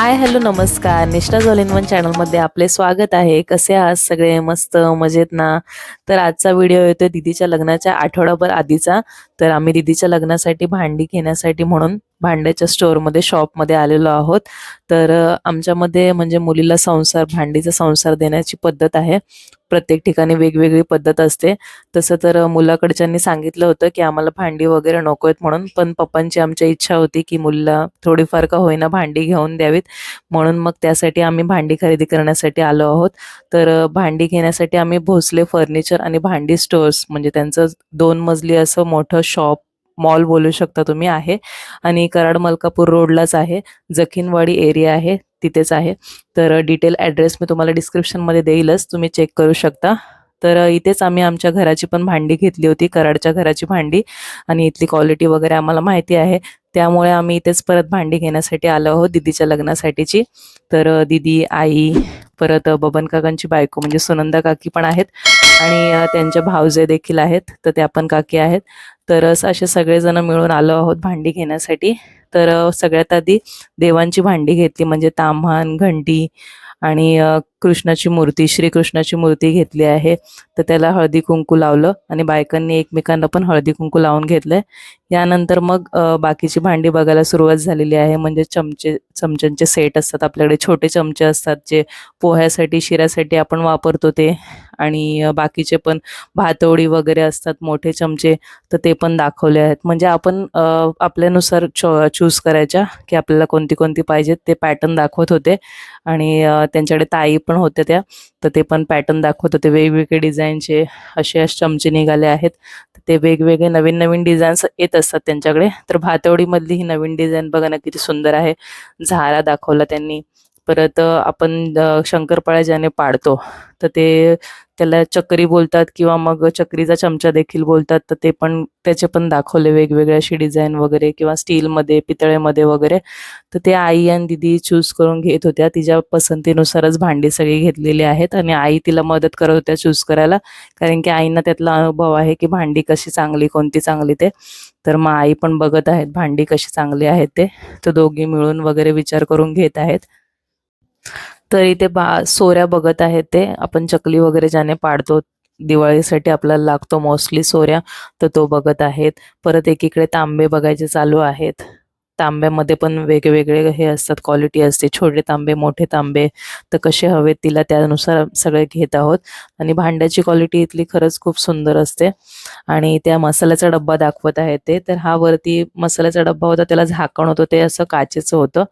Hi hello नमस्कार. निष्ठा झोलिनवन चॅनलमध्ये आपले स्वागत आहे. कसे आहात सगळे? मस्त मजेत ना? तर आजचा व्हिडिओ येतोय दिदीच्या लग्नाच्या आठवडाभर आधीचा. तर आम्ही दिदीच्या लग्नासाठी भांडी घेण्यासाठी म्हणून भांड्याच्या स्टोअरमध्ये शॉपमध्ये आलेलो आहोत. तर आमच्यामध्ये म्हणजे मुलीला संसार भांडीचा संसार देण्याची पद्धत आहे. प्रत्येक ठिकाणी वेगवेगळी पद्धत असते. तसं तर मुलाकडच्यांनी सांगितलं होतं की आम्हाला भांडी वगैरे नको आहेत म्हणून पण पप्पांची आमच्या इच्छा होती की मुलीला थोडीफार का होईना भांडी घेऊन द्यावीत. म्हणून मग त्यासाठी आम्ही भांडी खरेदी करण्यासाठी आलो आहोत. तर भांडी घेण्यासाठी आम्ही भोसले फर्निचर आणि भांडी स्टोअर्स म्हणजे त्यांचं दोन मजली असं मोठं शॉप मॉल बोलू शकता तुम्ही आहे. आणि कराड मलकापूर रोडलाच आहे. जखीनवाडी एरिया आहे तिथेच आहे. तर डिटेल ॲड्रेस मी तुम्हाला डिस्क्रिप्शनमध्ये देईलच तुम्ही चेक करू शकता. तर इथेच आम्ही आमच्या घराची पण भांडी घेतली होती कराडच्या घराची भांडी. आणि इथली क्वालिटी वगैरे आम्हाला माहिती आहे. त्यामुळे आम्ही इथेच परत भांडी घेण्यासाठी आलो आहोत दिदीच्या लग्नासाठीची. तर दिदी आई परत बबन काकांची बायको म्हणजे सुनंदा काकी पण आहेत. आणि अ, त्यांच्या भावजे देखील आहेत तर त्या पण काकी आहेत. तर असे सगळेजण मिळून आलो आहोत भांडी घेण्यासाठी. तर सगळ्यात आधी देवांची भांडी घेतली म्हणजे ताम्हान घंटी आणि कृष्णाची मूर्ती श्रीकृष्णाची मूर्ती घेतली आहे. तर त्याला हळदी कुंकू लावलं आणि बायकांनी एकमेकांना पण हळदी कुंकू लावून घेतलंय. यानंतर मग बाकीची भांडी बघायला सुरुवात झालेली आहे. म्हणजे चमचे चमच्यांचे सेट असतात आपल्याकडे. छोटे चमचे असतात जे पोह्यासाठी शिऱ्यासाठी आपण वापरतो ते. आणि बाकीचे पण भातवडी वगैरे असतात मोठे चमचे तर ते पण दाखवले आहेत. म्हणजे आपण आपल्यानुसार आपल्यानुसार चूज करायच्या की आपल्याला कोणती कोणती पाहिजेत ते पॅटर्न दाखवत होते. आणि त्यांच्याकडे ताई पण होत्या त्या. तर ते पण पॅटर्न दाखवत होते. वेगवेगळे डिझाईनचे असे असे चमचे निघाले आहेत. तर ते वेगवेगळे नवीन नवीन डिझाईन्स येत असतात त्यांच्याकडे. तर भातवडीमधली ही नवीन डिझाईन बघा ना किती सुंदर आहे. झारा दाखवला त्यांनी. परत आपण शंकरपाळ्या ज्याने पाडतो तर ते त्याला चक्री बोलतात किंवा मग चक्रीचा चमचा देखील बोलतात तर ते पण त्याचे पण दाखवले वेगवेगळे अशी डिझाईन वगैरे किंवा स्टीलमध्ये पितळेमध्ये वगैरे. तर ते आई आणि दिदी चूज करून घेत होत्या. तिच्या पसंतीनुसारच भांडी सगळी घेतलेली आहेत आणि आई तिला मदत करत होत्या चूज करायला. कारण की आईंना त्यातला अनुभव आहे की भांडी कशी चांगली कोणती चांगली ते. तर मग आई पण बघत आहेत भांडी कशी चांगली आहेत ते. तर दोघी मिळून वगैरे विचार करून घेत आहेत. तर इथे बा सोऱ्या बघत आहेत ते. आपण चकली वगैरे ज्याने पाडतो दिवाळीसाठी आपल्याला लागतो मोस्टली सोऱ्या तर तो बघत आहेत. परत एकीकडे तांबे बघायचे चालू आहेत. तांब्यामध्ये पण वेगवेगळे हे असतात क्वालिटी असते. छोटे तांबे मोठे तांबे तर कसे हवेत तिला त्यानुसार सगळे घेत आहोत. आणि भांड्याची क्वालिटी इथली खरंच खूप सुंदर असते. आणि त्या मसाल्याचा डब्बा दाखवत आहे ते. तर हा वरती मसाल्याचा डब्बा होता त्याला झाकण होतं ते असं काचेचं होतं.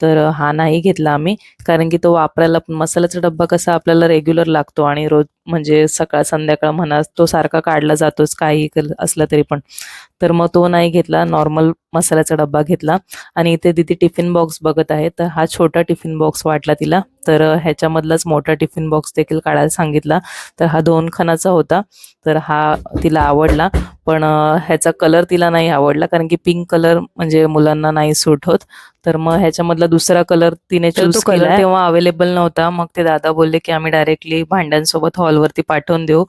तर हा नाही घेतला आम्ही. कारण की तो वापरायला मसाल्याचा डब्बा कसा आपल्याला रेग्युलर लागतो आणि रोज म्हणजे सकाळ संध्याकाळ म्हणा तो सारखा काढला जातोच काही असलं तरी पण. तर मग तो नाही घेतला नॉर्मल मसाल्याचा डब्बा घेतला. आणि इथे तिथे टिफिन बॉक्स बघत आहे तर हा छोटा टिफिन बॉक्स वाटला तिला. तर ह्याच्यामधलाच मोठा टिफिन बॉक्स देखील काढायला सांगितला. तर हा दोन खणाचा होता. तर हा तिला आवडला. पण ह्याचा कलर तिला नाही आवडला कारण की पिंक कलर म्हणजे मुलांना नाही सूट होत. तर मग ह्याच्यामधला दुसरा कलर तिने चूज केला तेव्हा अवेलेबल नव्हता. मग ते दादा बोलले की आम्ही डायरेक्टली भांड्यांसोबत हॉलवरती पाठवून देऊ.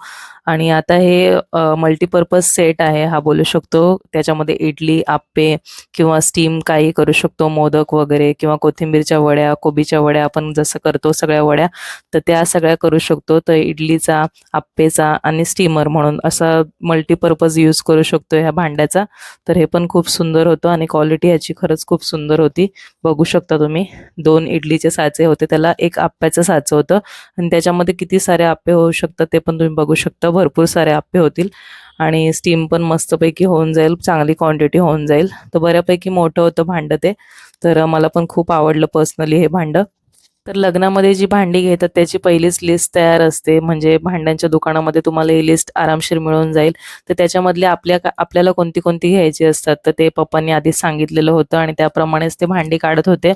आणि आता हे मल्टीपर्पज सेट आहे हा बोलू शकतो. त्याच्यामध्ये इडली आप्पे किंवा स्टीम काही करू शकतो मोदक वगैरे किंवा कोथिंबीरच्या वड्या कोबीच्या वड्या आपण जसं करतो सगळ्या वड्या तर त्या सगळ्या करू शकतो. तर इडलीचा आप्पेचा आणि स्टीमर म्हणून असा मल्टीपर्पज यूज करू शकतो ह्या भांड्याचा. तर हे पण खूप सुंदर होतं आणि क्वालिटी ह्याची खरंच खूप सुंदर होती. बघू शकता तुम्ही दोन इडलीचे साचे होते त्याला एक आप्प्याचं साचं होतं. आणि त्याच्यामध्ये किती सारे आप्पे होऊ शकतात ते पण तुम्ही बघू शकता. भरपूर सारे आप्पे होतील. आणि स्टीम पण मस्तपैकी होऊन जाईल चांगली क्वांटिटी होऊन जाईल. तर बऱ्यापैकी मोठं होतं भांडं ते. तर मला पण खूप आवडलं पर्सनली हे भांडं. तर लग्नामध्ये जी भांडी घेतात त्याची पहिलीच लिस्ट तयार असते. म्हणजे भांड्यांच्या दुकानामध्ये तुम्हाला ही लिस्ट आरामशीर मिळून जाईल. तर त्याच्यामधले आपल्या आपल्याला कोणती कोणती घ्यायची असतात? तर ते पप्पांनी आधीच सांगितलेलं होतं आणि त्याप्रमाणेच ते भांडी काढत होते.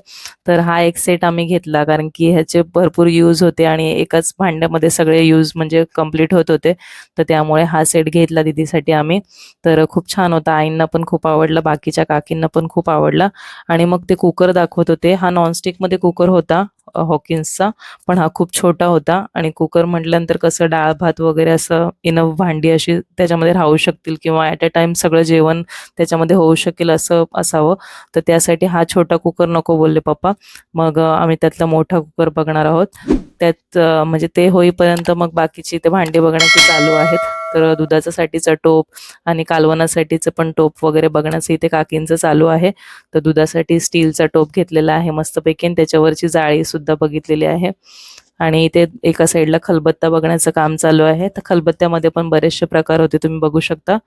तर हा एक सेट आम्ही घेतला कारण की ह्याचे भरपूर यूज होते आणि एकाच भांड्यामध्ये सगळे यूज म्हणजे कंप्लीट होत होते. तर त्यामुळे हा सेट घेतला दिदीसाठी आम्ही. तर खूप छान होता. आईंना पण खूप आवडला बाकीच्या काकींना पण खूप आवडला. आणि मग ते कुकर दाखवत होते. हा नॉनस्टिकमध्ये कुकर होता. हॉकिन्सचा पण हा खूप छोटा होता आणि कुकर म्हटल्यानंतर कसं डाळ भात वगैरे असं इन भांडी अशी त्याच्यामध्ये राहू शकतील किंवा ॲट अ टाइम सगळं जेवण त्याच्यामध्ये होऊ शकेल असं असावं. तर त्यासाठी हा छोटा कुकर नको बोलले पप्पा. मग आम्ही त्यातला मोठा कुकर बघणार आहोत. त्यात म्हणजे ते होईपर्यंत मग बाकीची ते भांडी बघण्याची चालू आहेत. तर दुधाच्यासाठीचा टोप आणि कालवणासाठीचं पण टोप वगैरे बघण्याचं इथे काकींचं चालू आहे. तर दुधासाठी स्टीलचा टोप घेतलेला आहे मस्तपैकी त्याच्यावरची जाळी सुद्धा बघितलेली आहे. आणि इथे एका साईडला खलबत्ता बघण्याचं काम चालू आहे. तर खलबत्त्यामध्ये पण बरेचसे प्रकार होते तुम्ही बघू शकता.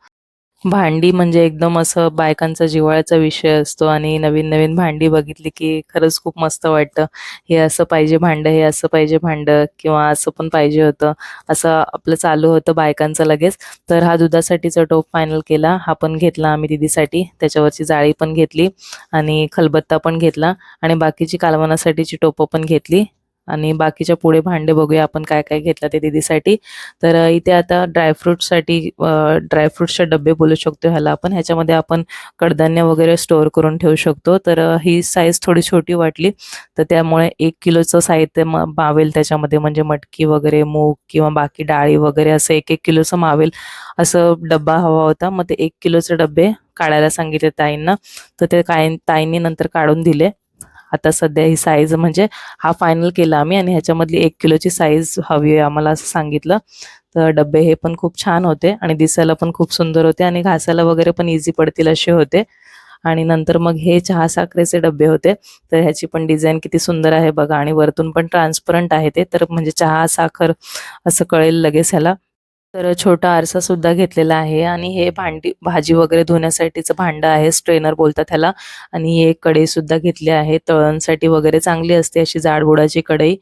भांडी म्हणजे एकदम असं बायकांचा जिव्हाळ्याचा विषय असतो आणि नवीन नवीन भांडी बघितली की खरंच खूप मस्त वाटतं. हे असं पाहिजे भांडं हे असं पाहिजे भांडं किंवा असं पण पाहिजे होतं. असं आपलं चालू होतं बायकांचं लगेच. तर हा दुधासाठीचा टोप फायनल केला. हा पण घेतला आम्ही दिदीसाठी. त्याच्यावरची जाळी पण घेतली आणि खलबत्ता पण घेतला आणि बाकीची कालवणासाठीची टोपं पण घेतली. आणि बाकीच्या पुढे भांडे बघूया आपण काय काय घेतलं ते दिदीसाठी. तर इथे आता ड्रायफ्रूटसाठी ड्रायफ्रूटचे डबे बोलू शकतो ह्याला आपण. ह्याच्यामध्ये आपण कडधान्य वगैरे स्टोअर करून ठेवू शकतो. तर ही साईज थोडी छोटी वाटली. तर त्यामुळे एक किलोचं साहित्य मावेल त्याच्यामध्ये. म्हणजे मटकी वगैरे मूग किंवा बाकी डाळी वगैरे असं एक एक किलोचं मावेल. असं डब्बा हवा होता. मग ते एक किलोचे डबे काढायला सांगितले ताईंना. तर ते काय ताईंनी नंतर काढून दिले. आता सध्या ही साईज म्हणजे हा फायनल केला आम्ही आणि ह्याच्यामधली एक किलोची साईज हवी आहे आम्हाला असं सांगितलं. तर डबे हे पण खूप छान होते आणि दिसायला पण खूप सुंदर होते आणि घासायला वगैरे पण इझी पडतील असे होते. आणि नंतर मग हे चहा साखरेचे डबे होते. तर ह्याची पण डिझाईन किती सुंदर आहे बघा आणि वरतून पण ट्रान्सपरंट आहे ते. तर म्हणजे चहा साखर असं कळेल लगेच ह्याला. तर छोटा आरसा सुद्धा घेतलेला आहे आणि हे भांडी भाजी वगैरे धुण्यासाठीचं भांडं आहे. स्ट्रेनर बोलतात त्याला आणि हे एक कढई सुद्धा घेतली आहे. तळणसाठी वगैरे चांगली असते अशी जाडबुडाची कढई.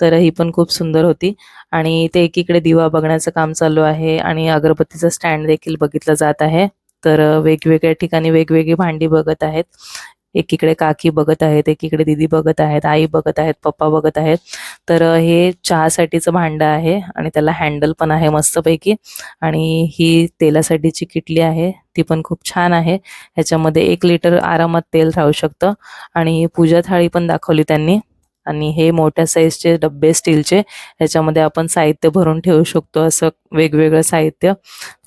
तर ही पण खूप सुंदर होती. आणि ते एकीकडे दिवा बघण्याचं काम चालू आहे आणि अगरबत्तीचा स्टँड देखील बघितलं जात आहे. तर वेगवेगळ्या ठिकाणी वेगवेगळी भांडी बघत आहेत. एकीकडे काकी बघत आहेत एकीकडे दिदी बघत आहेत आई बघत आहेत पप्पा बघत आहेत. तर हे चहासाठीचं भांडं आहे आणि त्याला हँडल पण आहे मस्तपैकी. आणि ही तेलासाठीची किटली आहे ती पण खूप छान आहे. ह्याच्यामध्ये एक लिटर आरामात तेल राहू शकतं. आणि पूजा थाळी पण दाखवली त्यांनी. आणि हे मोठ्या साईजचे डब्बे स्टीलचे ह्याच्यामध्ये आपण साहित्य भरून ठेवू शकतो असं वेगवेगळं साहित्य.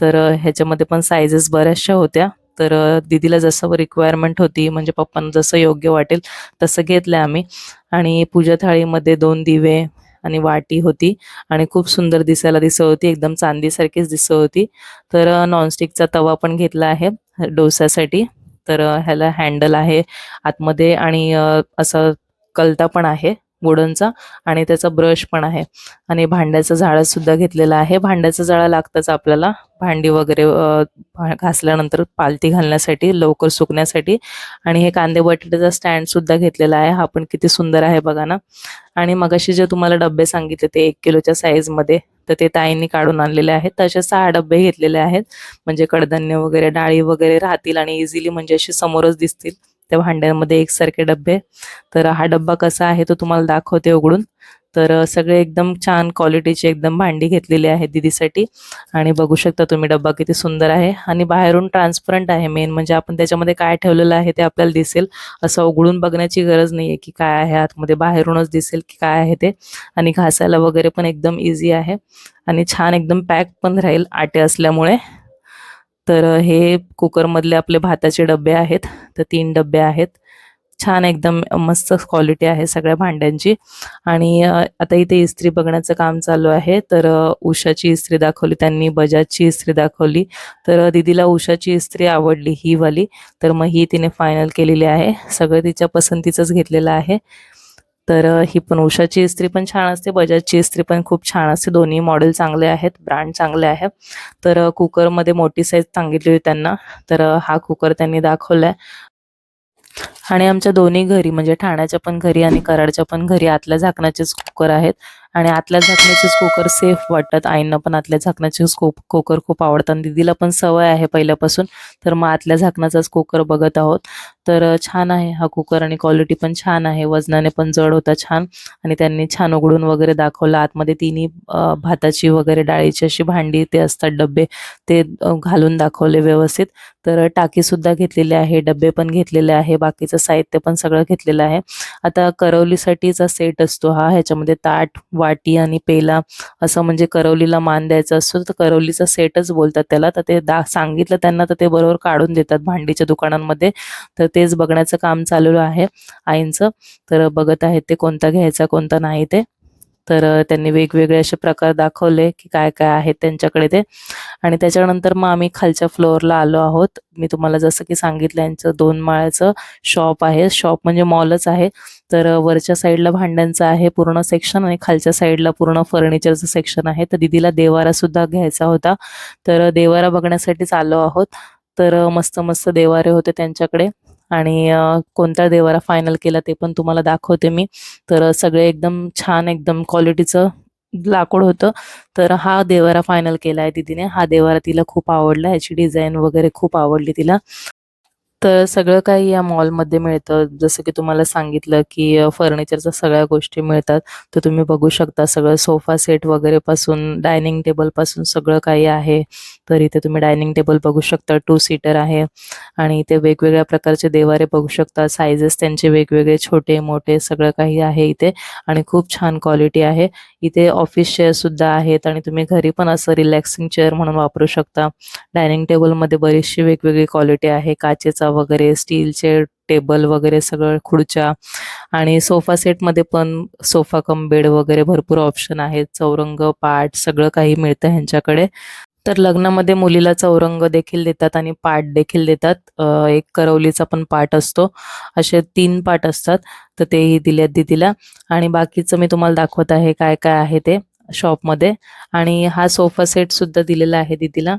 तर ह्याच्यामध्ये पण साईजेस बऱ्याचशा होत्या. तर दीदीला जसं रिक्वायरमेंट होती म्हणजे पप्पांना जसं योग्य वाटेल तसं घेतलं आम्ही. आणि पूजा थाळीमध्ये दोन दिवे आणि वाटी होती. आणि खूप सुंदर दिसायला दिसत होती एकदम चांदीसारखीच दिसत होती. तर नॉनस्टिकचा तवा पण घेतला आहे डोसासाठी. तर ह्याला हँडल आहे आतमध्ये आणि असं कलता पण आहे. वुडनचा आणि त्याचा ब्रश पण आहे. आणि भांड्याचं जाळं सुद्धा घेतलेलं आहे. भांड्याचं जाळं लागतंच आपल्याला भांडी वगैरे घासल्यानंतर पालती घालण्यासाठी लवकर सुकण्यासाठी. आणि हे कांदे बटाट्याचा स्टँड सुद्धा घेतलेला आहे. हा पण किती सुंदर आहे बघा ना. आणि मगाशी जे तुम्हाला डबे सांगितले ते एक किलोच्या साईजमध्ये तर ते ताईंनी काढून आणलेले आहेत. तसे सहा डबे घेतलेले आहेत. म्हणजे कडधान्य वगैरे डाळी वगैरे राहतील आणि इझिली म्हणजे असे समोरच दिसतील. त्या भांड्यांमध्ये एकसारखे डबे. तर हा डब्बा कसा आहे तो तुम्हाला दाखवते उघडून. तर सगळे एकदम छान क्वालिटीचे एकदम भांडी घेतलेली आहे दीदीसाठी. आणि बघू शकता तुम्ही डब्बा किती सुंदर आहे. आणि बाहेरून ट्रान्सपरंट आहे मेन म्हणजे आपण त्याच्यामध्ये काय ठेवलेलं आहे ते आपल्याला दिसेल. असं उघडून बघण्याची गरज नाही आहे की काय आहे आतमध्ये बाहेरूनच दिसेल की काय आहे ते. आणि घासायला वगैरे पण एकदम इझी आहे. आणि छान एकदम पॅक पण राहील आटे असल्यामुळे. तर हे कुकरमधले आपले भाताचे डबे आहेत. तर तीन डबे आहेत. छान एकदम मस्त क्वालिटी आहे सगळ्या भांड्यांची. आणि आता इथे इस्त्री बघण्याचं काम चालू आहे. तर उषाची इस्त्री दाखवली त्यांनी बजाजची इस्त्री दाखवली. तर दिदीला दीदीला उषाची इस्त्री आवडली ही वाली. तर मग ही तिने फायनल केलेली आहे. सगळं तिच्या पसंतीचंच घेतलेलं आहे. तर ही पण उषाची इस्त्री पण छान असते. बजाजची इस्त्री पण खूप छान असते. दोन्ही मॉडेल चांगले आहेत. ब्रँड चांगले आहे. तर कुकरमध्ये मोठी साईज सांगितली होती त्यांना. तर हा कुकर त्यांनी दाखवलाय. आणि आमच्या दोन्ही घरी म्हणजे ठाण्याच्या पण घरी आणि कराडच्या पण घरी आतल्या झाकणाचेच कुकर आहेत. आणि आतल्या झाकण्याचेच कुकर सेफ वाटतात. आईंना पण आतल्या झाकणाचेच कुक कुकर खूप आवडतात. आणि दीदीला पण सवय आहे पहिल्यापासून. तर मग आतल्या झाकणाचाच कुकर बघत आहोत. तर छान आहे हा कुकर आणि क्वालिटी पण छान आहे. वजनाने पण जड होता छान. आणि त्यांनी छान उघडून वगैरे दाखवलं. आतमध्ये तिन्ही भाताची वगैरे डाळीची अशी भांडी ते असतात डबे ते घालून दाखवले व्यवस्थित. तर टाकी सुद्धा घेतलेली आहे. डबे पण घेतलेले आहे. बाकीचं भांडीचं साहित्य पण सगळं घेतलेलं आहे. आता करवलीसाठीचा सेट असतो हा ह्याच्यामध्ये ताट वाटी आणि पेला असं म्हणजे करवलीला मान द्यायचा असतो. तर करवलीचा सेटच बोलतात त्याला. तर ते दा सांगितलं त्यांना तर ते बरोबर काढून देतात भांडीच्या दुकानांमध्ये. तर तेच बघण्याचं काम चालू आहे आईंचं. तर बघत आहेत ते कोणता घ्यायचा कोणता नाही ते. तर त्यांनी वेगवेगळे असे प्रकार दाखवले की काय काय आहेत त्यांच्याकडे ते. आणि त्याच्यानंतर मग आम्ही खालच्या फ्लोअरला आलो आहोत. मी तुम्हाला जसं की सांगितलं यांचं दोन माळ्याचं शॉप आहे. शॉप म्हणजे मॉलच आहे. तर वरच्या साईडला भांड्यांचं आहे पूर्ण सेक्शन आणि खालच्या साईडला पूर्ण फर्निचरचं सेक्शन आहे. तर दिदीला देवारा सुद्धा घ्यायचा होता. तर देवारा बघण्यासाठीच आलो आहोत. तर मस्त मस्त देवारे होते त्यांच्याकडे. आणि कोणत्या कोणता देवारा फायनल केला ते पण तुम्हाला दाखवते मी. तर सगळे एकदम छान एकदम क्वालिटीचं लाकूड होतं. तर हा देवारा फायनल केला आहे दिदीने. हा देवारा तिला खूप आवडला. याची डिझाईन वगैरे खूप आवडली तिला. तर सगळं काही या मॉलमध्ये मिळतं. जसं की तुम्हाला सांगितलं की अ, फर्निचरच्या सगळ्या गोष्टी मिळतात. तर तुम्ही बघू शकता सगळं सोफा सेट वगैरे पासून डायनिंग टेबलपासून सगळं काही आहे. तर इथे तुम्ही डायनिंग टेबल बघू शकता टू सीटर आहे. आणि इथे वेगवेगळ्या प्रकारचे देवारे बघू शकता. सायझेस त्यांचे वेगवेगळे छोटे मोठे सगळं काही आहे इथे. आणि खूप छान क्वालिटी आहे. इथे ऑफिस चेअर सुद्धा आहेत आणि तुम्ही घरी पण असं रिलॅक्सिंग चेअर म्हणून वापरू शकता. डायनिंग टेबलमध्ये बरीचशी वेगवेगळी क्वालिटी आहे. काचेचा वगैरे स्टीलचे टेबल वगैरे सगळं खुर्च्या आणि सोफा सेटमध्ये पण सोफा कम बेड वगैरे भरपूर ऑप्शन आहेत. चौरंग पाट सगळं काही मिळतं ह्यांच्याकडे. तर लग्नामध्ये मुलीला चौरंग देखील देतात आणि पाट देखील देतात. एक करवलीचा पण पाट असतो. असे तीन पाट असतात. तर तेही दिल्यात दीदीला. आणि बाकीचं मी तुम्हाला दाखवत आहे काय काय आहे ते शॉपमध्ये आणि हा सोफा सेट सुद्धा दिलेला आहे दीदीला.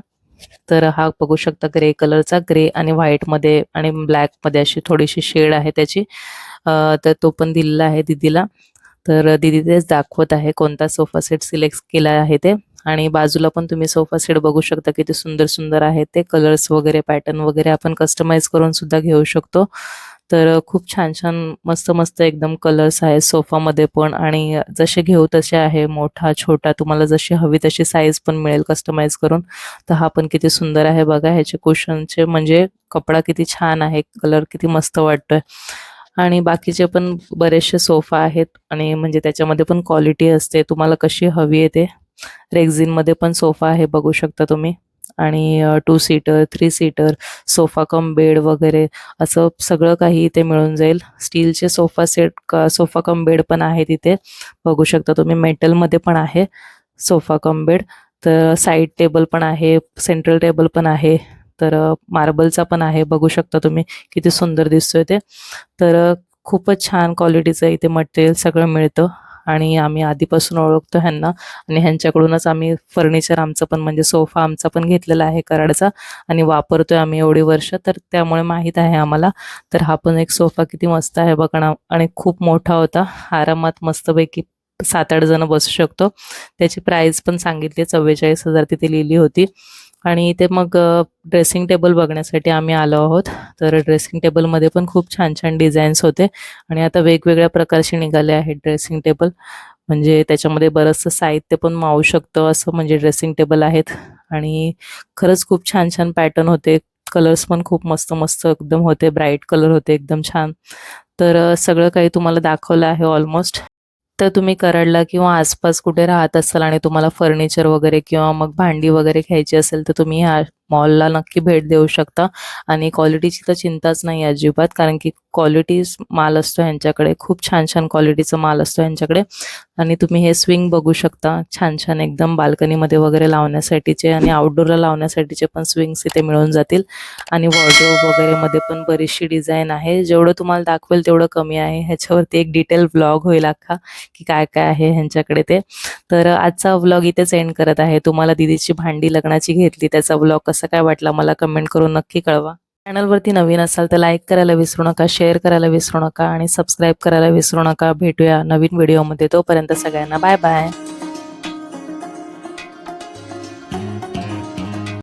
तर हा बघू शकता ग्रे कलरचा ग्रे आणि व्हाईटमध्ये आणि ब्लॅकमध्ये अशी थोडीशी शेड आहे त्याची. तर तो पण दिलेला आहे दीदीला. तर दीदी तेच दाखवत आहे कोणता सोफा सेट सिलेक्ट केला आहे ते. आणि बाजूला पण तुम्ही सोफा सेट बघू शकता किती सुंदर सुंदर आहेत ते. कलर्स वगैरे पॅटर्न वगैरे आपण कस्टमाइज करून सुद्धा घेऊ शकतो. तर खूप छान छान मस्त मस्त एकदम कलर्स आहेत सोफामध्ये पण आणि जसे घेऊ तसे आहे. मोठा छोटा तुम्हाला जशी हवी तशी साईज पण मिळेल कस्टमाइज करून. तर हा पण किती सुंदर आहे बघा. ह्याचे कुशनचे म्हणजे कपडा किती छान आहे. कलर किती मस्त वाटतोय. आणि बाकीचे पण बरेचसे सोफा आहेत आणि म्हणजे त्याच्यामध्ये पण क्वालिटी असते. तुम्हाला कशी हवी आहे ते. रेक्झिनमध्ये पण सोफा आहे बघू शकता तुम्ही. आणि two seater three seater sofa cum bed वगैरे असं सगळं काही इथे मिळून जाईल. स्टीलचे sofa set sofa cum bed पण आहे तिथे बघू शकता तुम्ही मेटलमध्ये पण आहे सोफा कम बेड तर साईड टेबल पण आहे सेंट्रल टेबल पण आहे. तर मार्बलचा पण आहे बघू शकता तुम्ही किती सुंदर दिसतोय ते. तर खूपच छान क्वालिटीचं इथे मटेरियल सगळं मिळतं. आणि आम्ही आधीपासून ओळखतो ह्यांना. आणि ह्यांच्याकडूनच आम्ही फर्निचर आमचं पण म्हणजे सोफा आमचा पण घेतलेला आहे कराडचा. आणि वापरतोय आम्ही एवढी वर्ष तर त्यामुळे माहीत आहे आम्हाला. तर हा पण एक सोफा किती मस्त आहे बघा आणि खूप मोठा होता. आरामात मस्तपैकी सात आठ जण बसू शकतो. त्याची प्राइस पण सांगितली चव्वेचाळीस हजार तिथे लिहिली होती. आणि इथे मग ड्रेसिंग टेबल बघण्यासाठी आम्ही आलो आहोत. तर ड्रेसिंग टेबलमध्ये पण खूप छान छान डिझाईन्स होते. आणि आता वेगवेगळ्या प्रकारचे निघाले आहेत ड्रेसिंग टेबल म्हणजे त्याच्यामध्ये बरंचसं साहित्य पण मावू शकतं असं म्हणजे ड्रेसिंग टेबल आहेत. आणि खरंच खूप छान छान पॅटर्न होते. कलर्स पण खूप मस्त मस्त एकदम होते. ब्राईट कलर होते एकदम छान. तर सगळं काही तुम्हाला दाखवलं आहे ऑलमोस्ट तर तुम्ही कराडला किंवा आसपास कुठे राहत असाल आणि तुम्हाला फर्निचर वगैरे किंवा मग भांडी वगैरे घ्यायची असेल तर तुम्ही ह्या मॉलला नक्की भेट देऊ शकता. आणि क्वालिटीची तर चिंताच नाही अजिबात कारण की क्वालिटीज माल असतो ह्यांच्याकडे. खूप छान छान क्वालिटीचा माल असतो ह्यांच्याकडे. आणि तुम्ही हे स्विंग बघू शकता. छान छान एकदम बाल्कनीमध्ये वगैरे लावण्यासाठीचे आणि आउटडोरला लावण्यासाठीचे पण स्विंग्स इथे मिळून जातील. आणि वॉर्ड्रोब वगैरे मध्ये पण बरीचशी डिझाईन आहे. जेवढं तुम्हाला दाखवेल तेवढं कमी आहे. ह्याच्यावरती एक डिटेल ब्लॉग होईल अख्खा की काय काय आहे ह्यांच्याकडे ते. तर आजचा व्लॉग इथेच एंड करत आहे. तुम्हाला दिदीची भांडी लग्नाची घेतली त्याचा व्लॉग कसा काय वाटला मला कमेंट करून नक्की कळवा. चॅनलवरती नवीन असाल तर लाईक करायला विसरू नका शेअर करायला विसरू नका आणि सबस्क्राईब करायला विसरू नका. भेटूया नवीन व्हिडिओमध्ये तोपर्यंत सगळ्यांना बाय बाय